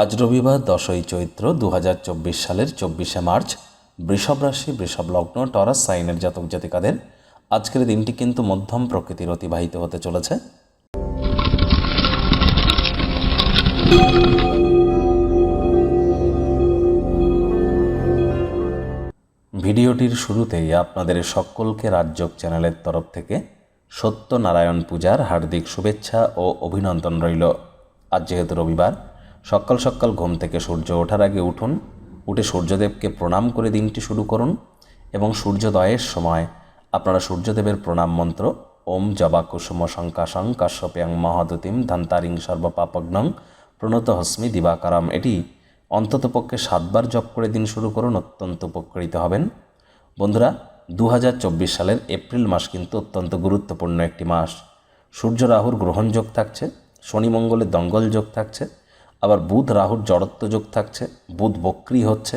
আজ রবিবার দশই চৈত্র দু হাজার চব্বিশ সালের চব্বিশে মার্চ, বৃষভ রাশি, বৃষভ লগ্ন, টরাস সাইনের জাতক জাতিকাদের আজকের দিনটি কিন্তু মধ্যম প্রকৃতির অতিবাহিত হতে চলেছে। ভিডিওটির শুরুতেই আপনাদের সকলকে রাজযোগ চ্যানেলের তরফ থেকে সত্যনারায়ণ পূজার হার্দিক শুভেচ্ছা ও অভিনন্দন রইল। আজ যেহেতু রবিবার সকাল সকাল ঘুম থেকে সূর্য ওঠার আগে উঠুন, উঠে সূর্যদেবকে প্রণাম করে দিনটি শুরু করুন এবং সূর্যোদয়ের সময় আপনারা সূর্যদেবের প্রণাম মন্ত্র, ওম জবা কুসুম শঙ্কাশং কাশ্যপ্যাং মহাদতিম ধান্তারিং সর্বপাপগ্নং প্রণত হস্মি দিবাকারাম। এটি অন্ততপক্ষে সাতবার জপ করে দিন শুরু করুন, অত্যন্ত উপকৃত হবেন। বন্ধুরা দু হাজার চব্বিশ সালের এপ্রিল মাস কিন্তু অত্যন্ত গুরুত্বপূর্ণ একটি মাস। সূর্য রাহুর গ্রহণযোগ থাকছে, শনি মঙ্গলের দঙ্গল যোগ থাকছে আবার বুধ রাহুর জড়ত্ব যোগ থাকছে, বুধ বক্রি হচ্ছে,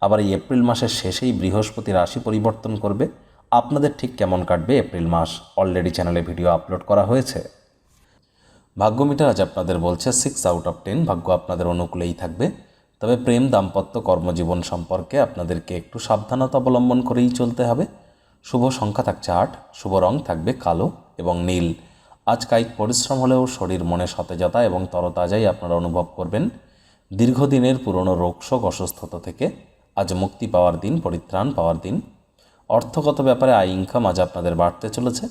আবার এই এপ্রিল মাসের শেষেই বৃহস্পতি রাশি পরিবর্তন করবে। আপনাদের ঠিক কেমন কাটবে এপ্রিল মাস? অলরেডি চ্যানেলে ভিডিও আপলোড করা হয়েছে। ভাগ্য মিটার আজ আপনাদের বলছে সিক্স আউট অফ টেন ভাগ্য আপনাদের অনুকূলেই থাকবে। তবে প্রেম, দাম্পত্য, কর্মজীবন সম্পর্কে আপনাদেরকে একটু সাবধানতা অবলম্বন করেই চলতে হবে। শুভ সংখ্যা থাকছে আট, শুভ রং থাকবে কালো এবং নীল। আজ কায়িক পরিশ্রম হলেও শরীর মনে সতেজতা এবং তরতাজাই আপনারা অনুভব করবেন। দীর্ঘদিনের পুরনো রোগশোক অসুস্থতা থেকে আজ মুক্তি পাওয়ার দিন, পরিত্রাণ পাওয়ার দিন। অর্থগত ব্যাপারে আয় ইনকাম আজ আপনাদের বাড়তে চলেছে।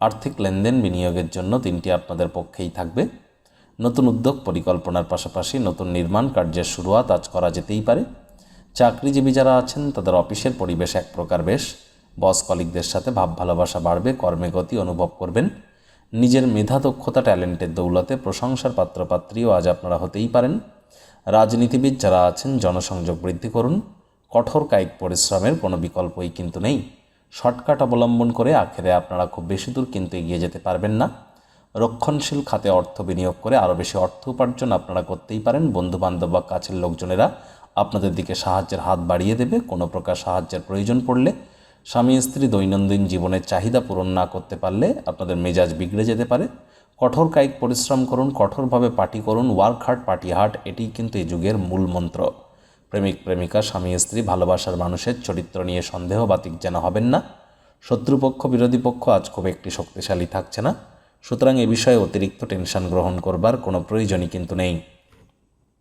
আর্থিক লেনদেন বিনিয়োগের জন্য দিনটি আপনাদের পক্ষেই থাকবে। নতুন উদ্যোগ পরিকল্পনার পাশাপাশি নতুন নির্মাণ কার্যের শুরুয়াত আজ করা যেতেই পারে। চাকরিজীবী যারা আছেন, তাদের অফিসের পরিবেশ এক প্রকার বেশ। বস কলিকদের সাথে ভাব ভালোবাসা বাড়বে, কর্মে গতি অনুভব করবেন। নিজের মেধা দক্ষতা ট্যালেন্টের দৌলতে প্রশংসার পাত্রপাত্রীও আজ আপনারা হতেই পারেন। রাজনীতিবিদ যারা আছেন, জনসংযোগ বৃদ্ধি করুন। কঠোর কায়িক পরিশ্রমের কোনো বিকল্পই কিন্তু নেই। শর্টকাট অবলম্বন করে আখেরে আপনারা খুব বেশি দূর কিন্তু এগিয়ে যেতে পারবেন না। রক্ষণশীল খাতে অর্থ বিনিয়োগ করে আরও বেশি অর্থ উপার্জন আপনারা করতেই পারেন। বন্ধুবান্ধব বা কাছের লোকজনেরা আপনাদের দিকে সাহায্যের হাত বাড়িয়ে দেবে। কোনো প্রকার সাহায্যের প্রয়োজন পড়লে স্বামী স্ত্রী দৈনন্দিন জীবনের চাহিদা পূরণ না করতে পারলে আপনাদের মেজাজ বিগড়ে যেতে পারে। কঠোর কায়িক পরিশ্রম করুন, কঠোরভাবে পার্টি করুন ওয়ার্ক হার্ট পার্টি হার্ট এটি কিন্তু এই যুগের মূল মন্ত্র। প্রেমিক, প্রেমিকা, স্বামী, স্ত্রী, ভালোবাসার মানুষের চরিত্র নিয়ে সন্দেহ বাতিক যেন হবেন না। শত্রুপক্ষ, বিরোধী পক্ষ আজ খুব একটি শক্তিশালী থাকছে না। সুতরাং এ বিষয়ে অতিরিক্ত টেনশন গ্রহণ করবার কোনো প্রয়োজনই কিন্তু নেই।